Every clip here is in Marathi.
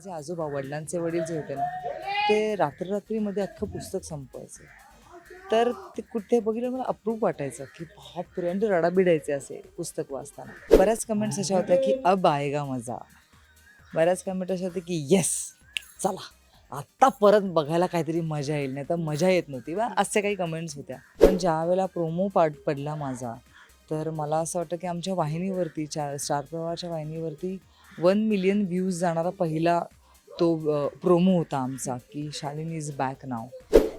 माझे आजोबा वडिलांचे वडील जे होते ना ते रात्र रात्रीमध्ये अख्खं पुस्तक संपवायचं. तर ते कुठे बघितलं मला अप्रूप वाटायचं की बापरे आणि रडाबिडायचे असे पुस्तक वाचताना. बऱ्याच कमेंट्स अशा होत्या की अब आएगा मजा. बऱ्याच कमेंट अशा होत्या की येस चला. आत्ता परत बघायला काहीतरी मजा येईल नाही तर मजा येत नव्हती. बा असे काही कमेंट्स होत्या. पण ज्या वेळेला प्रोमो पार्ट पडला माझा तर मला असं वाटतं की आमच्या वाहिनीवरती चार स्टार प्रवाहाच्या वाहिनीवरती वन मिलियन व्ह्यूज जाणारा पहिला तो प्रोमो होता आमचा की शालिनी इज बॅक नाव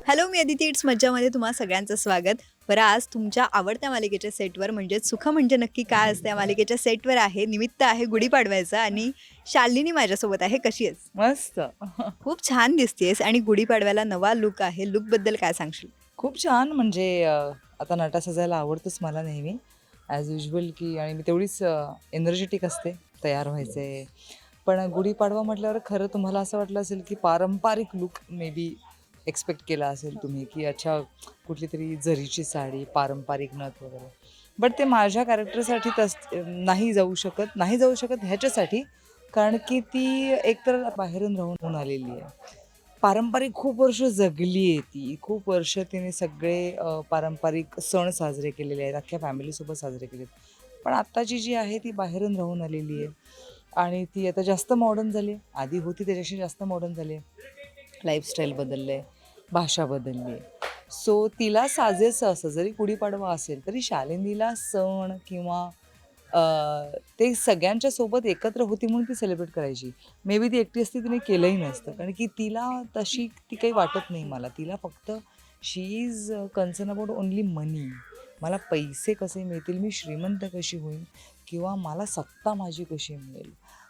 हॅलो मी अदिती इट्स मज्जामध्ये तुम्हा सगळ्यांचं स्वागत. बरं आज तुमच्या आवडत्या मालिकेच्या सेटवर म्हणजेच सुख म्हणजे नक्की काय असतं या मालिकेच्या सेटवर आहे निमित्त आहे गुढीपाडव्याचं आणि शालिनी माझ्यासोबत आहे. कशी आहेस? मस्त. खूप छान दिसतेस आणि गुढीपाडव्याला नवा लुक आहे. लुकबद्दल काय सांगशील? खूप छान. म्हणजे आता नटा सजायला आवडतंच मला नेहमी. ॲज युजल की आणि मी तेवढीच एनर्जेटिक असते तयार व्हायचे. पण गुढीपाडवा म्हटल्यावर खरं तुम्हाला असं वाटलं असेल की पारंपरिक लुक मे बी एक्सपेक्ट केला असेल तुम्ही की अच्छा कुठली तरी जरीची साडी पारंपरिक नथ वगैरे. बट ते माझ्या कॅरेक्टरसाठी तस नाही जाऊ शकत नाही जाऊ शकत ह्याच्यासाठी कारण की ती एकतर बाहेरून राहून होऊन आलेली आहे. पारंपरिक खूप वर्ष जगली आहे ती. खूप वर्ष तिने सगळे अ, पारंपरिक सण साजरे केलेले आहेत. अख्ख्या फॅमिलीसोबत साजरे केलेत. पण आत्ताची जी आहे ती बाहेरून राहून आलेली आहे. आणि ती आता जास्त मॉडर्न झाली आहे. आधी होती त्याच्याशी जास्त मॉडर्न झाली आहे. लाईफस्टाईल बदललं आहे. भाषा बदलली आहे. सो तिला साजेसं असं जरी गुढीपाडवा असेल तरी शालिनीला सण किंवा ते सगळ्यांच्या सोबत एकत्र होती म्हणून ती सेलिब्रेट करायची. मे बी ती एकटी असती तिने केलंही नसतं. कारण की तिला तशी ती काही वाटत नाही मला. तिला फक्त she is concern about only money मला पैसे कसे मिळतील? मी श्रीमंत कशी होईन? किंवा मला सत्ता माझी कशी मिळेल?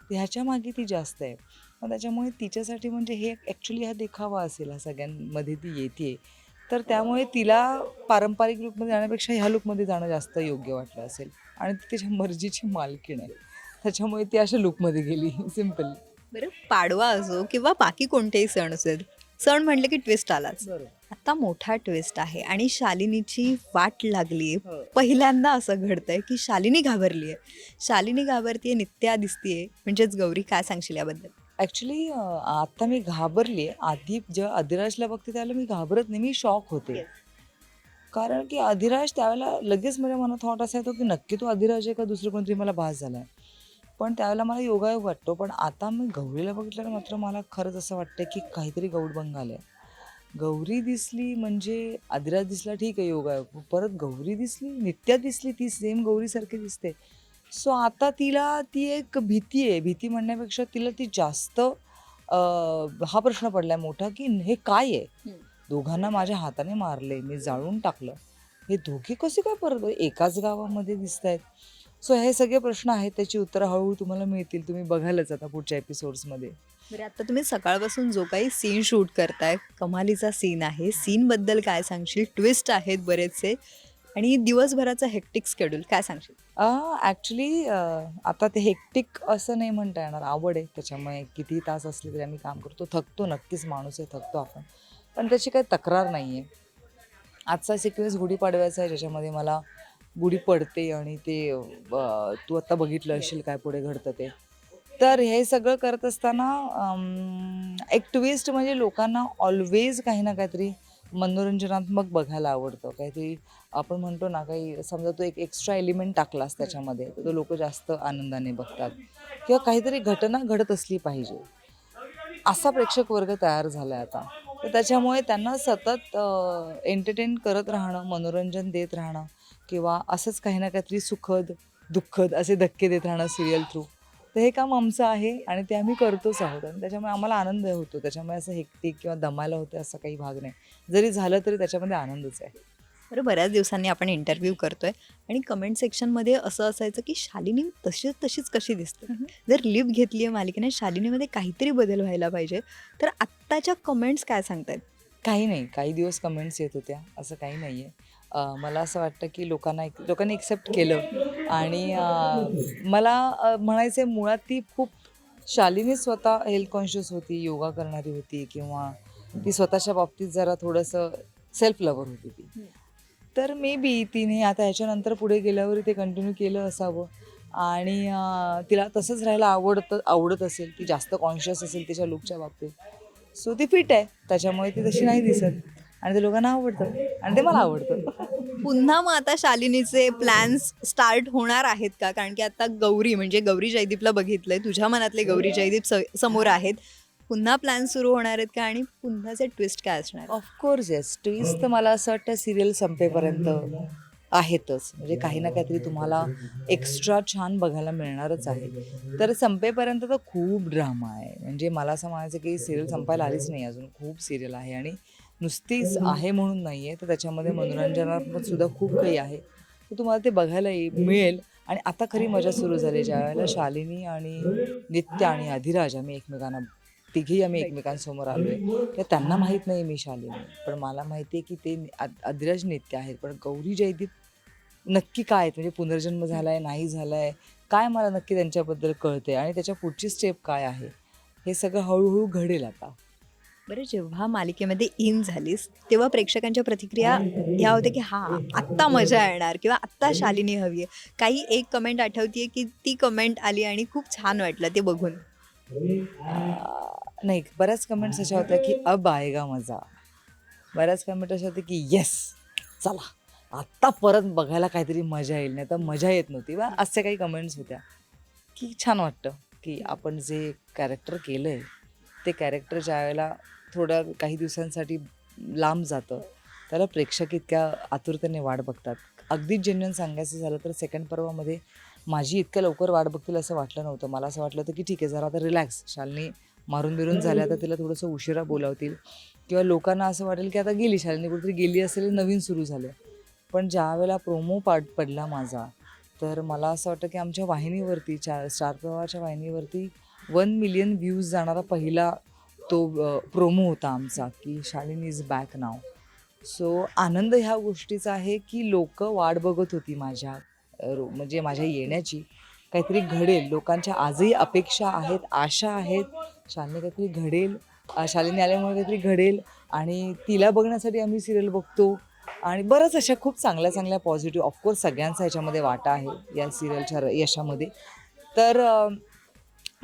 ह्याच्यामागे ह्याच्या मागे ती जास्त आहे. मग त्याच्यामुळे तिच्यासाठी म्हणजे हे ॲक्च्युली हा देखावा असेल हा सगळ्यांमध्ये ती येते तर त्यामुळे तिला पारंपरिक लुकमध्ये जाण्यापेक्षा ह्या लुकमध्ये जाणं जास्त योग्य वाटलं असेल. आणि ती तिच्या मर्जीची मालकीण आहे. त्याच्यामुळे ती अशा लुकमध्ये गेली सिंपल बरं पाडवा असो किंवा बाकी कोणतेही सण असेल सण म्हटलं की ट्विस्ट आलाच. आता मोठा ट्विस्ट आहे आणि शालिनीची वाट लागली हो. पहिल्यांदा असं घडतंय की शालिनी घाबरली आहे. शालिनी घाबरतीये नित्या दिसतीये. म्हणजेच गौरी काय सांगशील याबद्दल? ॲक्च्युली आता मी घाबरली आधी जेव्हा अधिराजला बघते त्यावेळेला मी घाबरत नाही. मी शॉक होते. कारण की अधिराज त्यावेळेला लगेच माझ्या मनात थॉट असा येतो की नक्की तो अधिराज आहे का? दुसरं कोणतरी मला भास झाला आहे पण त्यावेळेला मला योगायोग वाटतो. पण आता मी गौरीला बघितलं मात्र मला खरंच असं वाटतं की काहीतरी गौडभंग आलं आहे. गौरी दिसली म्हणजे अधिराज दिसला ठीक आहे योगायोग. परत गौरी दिसली नित्या दिसली ती सेम गौरीसारखी दिसते. सो आता तिला ती एक भीती आहे. भीती म्हणण्यापेक्षा तिला ती जास्त हा प्रश्न पडला आहे मोठा की हे काय आहे? दोघांना माझ्या हाताने मारले मी जाळून टाकलं. हे दोघे कसे काय परत एकाच गावामध्ये दिसत आहेत सो हे सगळे प्रश्न आहेत त्याची उत्तरं हळूहळू तुम्हाला मिळतील तुम्ही बघालच आता पुढच्या एपिसोड्समध्ये बरं आता तुम्ही सकाळपासून जो काही सीन शूट करताय कमालीचा सीन आहे. सीन बद्दल काय सांगशील? ट्विस्ट आहेत बरेचसे. आणि दिवसभराचं हेक्टिक शेड्यूल काय सांगशील? ॲक्च्युली आता ते हेक्टिक असं नाही म्हणता येणार. आवड आहे त्याच्यामुळे किती तास असले तरी आम्ही काम करतो. थकतो नक्कीच माणूस आहे थकतो आपण. पण त्याची काही तक्रार नाही आहे आजचा सिक्वेन्स गुढीपाडव्याचा आहे ज्याच्यामध्ये मला गुढी पडते आणि ते तू आत्ता बघितलं असेल काय पुढे घडतं ते. तर हे सगळं करत असताना एक ट्विस्ट म्हणजे लोकांना ऑलवेज काही ना काहीतरी मनोरंजनात्मक बघायला आवडतं. काहीतरी आपण म्हणतो ना काही समजा तो एक एक्स्ट्रा एलिमेंट टाकलास त्याच्यामध्ये तर तो लोक जास्त आनंदाने बघतात. किंवा काहीतरी घटना घडत असली पाहिजे. असा प्रेक्षक वर्ग तयार झाला आहे आता. तर त्याच्यामुळे त्यांना सतत एंटरटेन करत राहणं मनोरंजन देत राहणं किंवा असंच काही ना काहीतरी सुखद दुःखद असे धक्के देत राहणं सिरियल थ्रू तर हे काम आमचं आहे आणि ते आम्ही करतोच आहोत आणि त्याच्यामुळे आम्हाला आनंद होतो. त्याच्यामुळे असं हेक्टिक किंवा दमायला होतं असा काही भाग नाही. जरी झालं तरी त्याच्यामध्ये आनंदच आहे. बरं बऱ्याच दिवसांनी आपण इंटरव्ह्यू करतोय आणि कमेंट सेक्शनमध्ये असं असायचं की शालिनी तशीच तशीच कशी दिसते? जर लिप घेतली आहे मालिकेने शालिनीमध्ये काहीतरी बदल व्हायला पाहिजे तर आत्ताच्या कमेंट्स काय सांगतायत? काही नाही काही दिवस कमेंट्स येत होत्या असं काही नाही आहे मला असं वाटतं की लोकांना एक लोकांनी एक्सेप्ट केलं. आणि मला म्हणायचं मुळात ती खूप शालिनी स्वतः हेल्थ कॉन्शियस होती योगा करणारी होती किंवा ती स्वतःच्या बाबतीत जरा थोडंसं सेल्फ लवर होती ती. तर मे बी तिने आता ह्याच्यानंतर पुढे गेल्यावर ते कंटिन्यू केलं असावं. आणि तिला तसंच राहायला आवडतं आवडत असेल ती जास्त कॉन्शियस असेल तिच्या लुकच्या बाबतीत. सो ती फिट आहे. त्याच्यामुळे ती तशी नाही दिसत. आणि ते लोकांना आवडतं. आणि ते मला आवडतं. पुन्हा मग आता शालिनीचे प्लॅन्स स्टार्ट होणार आहेत का? कारण की आता गौरी म्हणजे गौरी जयदीपला बघितलंय. तुझ्या मनातले गौरी जयदीप समोर आहेत. पुन्हा प्लॅन सुरू होणार आहेत का? आणि पुन्हाचे ट्विस्ट काय असणार? ऑफकोर्स येस ट्विस्ट तर मला असं वाटतं सिरियल संपेपर्यंत आहेतच. म्हणजे काही ना काहीतरी तुम्हाला एक्स्ट्रा छान बघायला मिळणारच आहे. तर संपेपर्यंत तर खूप ड्रामा आहे. म्हणजे मला असं म्हणायचं की सिरियल संपायला आलीच नाही अजून. खूप सिरियल आहे आणि नुसतीच आहे म्हणून नाही आहे तर त्याच्यामध्ये मनोरंजनात्मक सुद्धा खूप काही आहे. तर तुम्हाला ते बघायला ये- मिळेल. आणि आता खरी मजा सुरू झाली ज्या वेळेला शालिनी आणि नित्य आणि अधिराज आम्ही एकमेकांना तिघी आम्ही एकमेकांसमोर आलोय. तर त्यांना माहीत नाही मी शालिनी पण मला माहिती आहे की ते अद्रज नित्य आहेत. पण गौरी जयदीप नक्की काय आहेत? म्हणजे पुनर्जन्म झालाय नाही झालाय? काय मला नक्की त्यांच्याबद्दल कळते आणि त्याच्या पुढची स्टेप काय आहे? हे सगळं हळूहळू घडेल आता. बरं जेव्हा मालिकेमध्ये इन झालीस तेव्हा प्रेक्षकांच्या प्रतिक्रिया ह्या होत्या की हा आत्ता मजा येणार किंवा आत्ता शालिनी हवी आहे. काही एक कमेंट आठवतीये की ती कमेंट आली आणि खूप छान वाटलं ते बघून. नाही बऱ्याच कमेंट्स अशा होत्या की अब आएगा मजा. बऱ्याच कमेंट अशा होत्या की येस चला. आत्ता परत बघायला काहीतरी मजा येईल नाही तर मजा येत नव्हती. बा असे काही कमेंट्स होत्या. की छान वाटतं की आपण जे कॅरेक्टर केलं आहे ते कॅरेक्टर ज्या वेळेला थोड्या काही दिवसांसाठी लांब जातं त्याला प्रेक्षक इतक्या आतुरतेने वाट बघतात. अगदीच जेन्युन सांगायचं झालं तर सेकंड पर्वामध्ये माझी इतक्या लवकर वाट बघतील असं वाटलं नव्हतं. मला असं वाटलं होतं की ठीक आहे जरा आता रिलॅक्स शालिनी मारून बिरून झाल्या तर तिला थोडंसं उशिरा बोलावतील. किंवा लोकांना असं वाटेल की आता गेली शालिनी कुठेतरी गेली असेल नवीन सुरू झालं पण ज्या वेळेला प्रोमो पार्ट पडला माझा तर मला असं वाटतं की आमच्या वाहिनीवरती चार स्टार प्रवाहाच्या वाहिनीवरती वन मिलियन व्ह्यूज जाणारा पहिला तो प्रोमो होता आमचा की शालिनी इज बॅक नाव सो आनंद ह्या गोष्टीचा आहे की लोक वाट बघत होती माझ्या. रो- म्हणजे माझ्या येण्याची काहीतरी घडेल. लोकांच्या आजही अपेक्षा आहेत आशा आहेत. शालिनी काहीतरी घडेल. अ, शालिनी आल्यामुळे काहीतरी घडेल. आणि तिला बघण्यासाठी आम्ही सिरियल बघतो. आणि बरंच अशा खूप चांगल्या चांगल्या पॉझिटिव्ह ऑफकोर्स सगळ्यांचा ह्याच्यामध्ये वाटा आहे या सिरियलच्या र- यशामध्ये. तर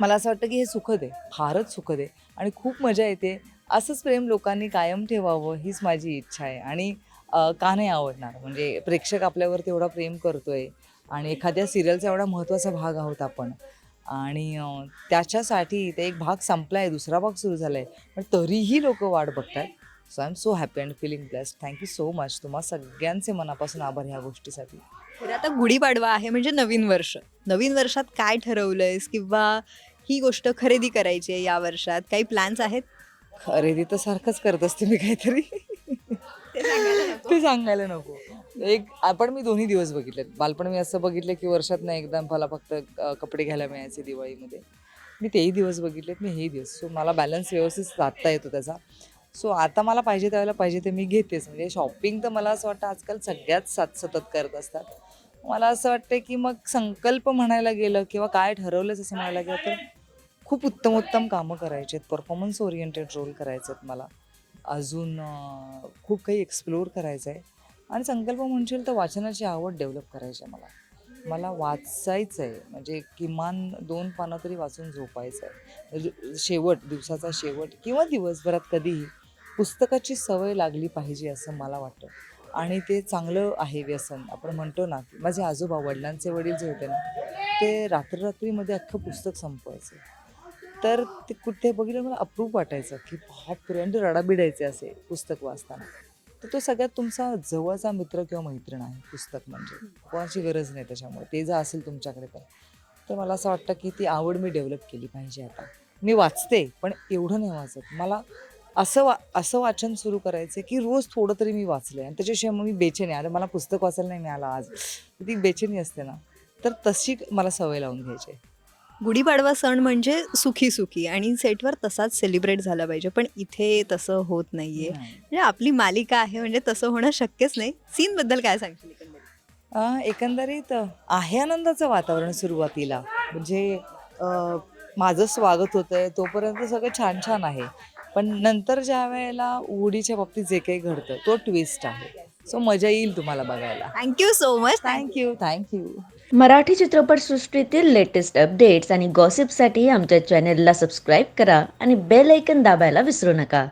मला असं वाटतं की हे सुखद आहे. फारच सुखद आहे. आणि खूप मजा येते. असंच प्रेम लोकांनी कायम ठेवावं हीच माझी इच्छा आहे. आणि का नाही आवडणार? म्हणजे प्रेक्षक आपल्यावरती एवढा प्रेम करतोय आणि एखाद्या सिरियलचा एवढा महत्त्वाचा भाग आहोत आपण. आणि त्याच्यासाठी ते एक भाग संपला आहे दुसरा भाग सुरू झाला आहे पण तरीही लोक वाट बघतात so I am so happy and feeling blessed thank you so much तुम्हा सगळ्यांचे मनापासून आभार ह्या गोष्टीसाठी. तर आता गुढीपाडवा आहे म्हणजे नवीन वर्ष. नवीन वर्षात काय ठरवलंयस किंवा ही गोष्ट खरेदी करायची आहे या वर्षात? काही प्लॅन्स आहेत? खरेदी तर सारखंच करत असते मी काहीतरी. ते सांगायला नको. एक आपण मी दोन्ही दिवस बघितले बालपण मी असं बघितलं की वर्षात ना एकदा मला फक्त कपडे घ्यायला मिळायचे दिवाळीमध्ये. मी तेही दिवस बघितलेत मी हेही दिवस. सो मला बॅलन्स व्यवस्थित साधता येतो त्याचा. सो आता मला पाहिजे त्यावेळेला पाहिजे ते मी घेतेच. म्हणजे शॉपिंग तर मला असं वाटतं आजकाल सगळ्याच सात सतत करत असतात. मला असं वाटतं की मग संकल्प म्हणायला गेलं किंवा काय ठरवलंच असं म्हणायला गेलं तर खूप उत्तम उत्तम कामं करायचे आहेत परफॉर्मन्स ओरिएंटेड रोल करायचे आहेत मला. अजून खूप काही एक्सप्लोअर करायचं आहे आणि संकल्प म्हणशील तर वाचनाची आवड डेव्हलप करायची आहे मला. मला वाचायचं आहे म्हणजे किमान दोन पानं तरी वाचून झोपायचं आहे म्हणजे शेवट दिवसाचा शेवट किंवा दिवसभरात कधीही पुस्तकाची सवय लागली पाहिजे असं मला वाटतं. आणि ते चांगलं आहे व्यसन. आपण म्हणतो ना की माझे आजोबा वडिलांचे वडील जे होते ना ते रात्ररात्रीमध्ये अख्खं पुस्तक संपवायचं. तर ते कुठे बघितलं मला अप्रूप वाटायचं की बापरे आणि रडाबिडायचे असे पुस्तक वाचताना. तर तो सगळ्यात तुमचा जवळचा मित्र किंवा मैत्रीण आहे पुस्तक म्हणजे. कोणाची गरज नाही त्याच्यामुळे. ते जर असेल तुमच्याकडे तर. तर मला असं वाटतं की ती आवड मी डेव्हलप केली पाहिजे आता. मी वाचते पण एवढं नाही वाचत. मला असं वा असं वाचन सुरू करायचं की रोज थोडं तरी मी वाचलं आणि त्याच्याशिवाय मग मी बेचेनी आता मला पुस्तक वाचायला नाही मिळालं आज. ती बेचेनी असते ना. तर तशी मला सवय लावून घ्यायची आहे. गुढीपाडवा सण म्हणजे सुखी सुखी आणि सेटवर तसाच सेलिब्रेट झाला पाहिजे. पण इथे तसं होत नाहीये. नाही. म्हणजे आपली मालिका आहे म्हणजे तसं होणं शक्यच नाही. सीन बद्दल काय सांगशील एकंदरीत? आहे आनंदाचं वातावरण सुरुवातीला. म्हणजे माझं स्वागत होतंय. तोपर्यंत सगळं छान छान आहे. पण नंतर ज्या वेळेला उडीच्या बाबतीत जे काही घडतं तो ट्विस्ट आहे. सो मजा येईल तुम्हाला बघायला. Thank you so much thank you thank you Marathi चित्रपटसृष्टीतील लेटेस्ट अपडेट्स आणि गॉसिपसाठी आमच्या चॅनेलला सबस्क्राईब करा आणि बेल ऐकन दाबायला विसरू नका.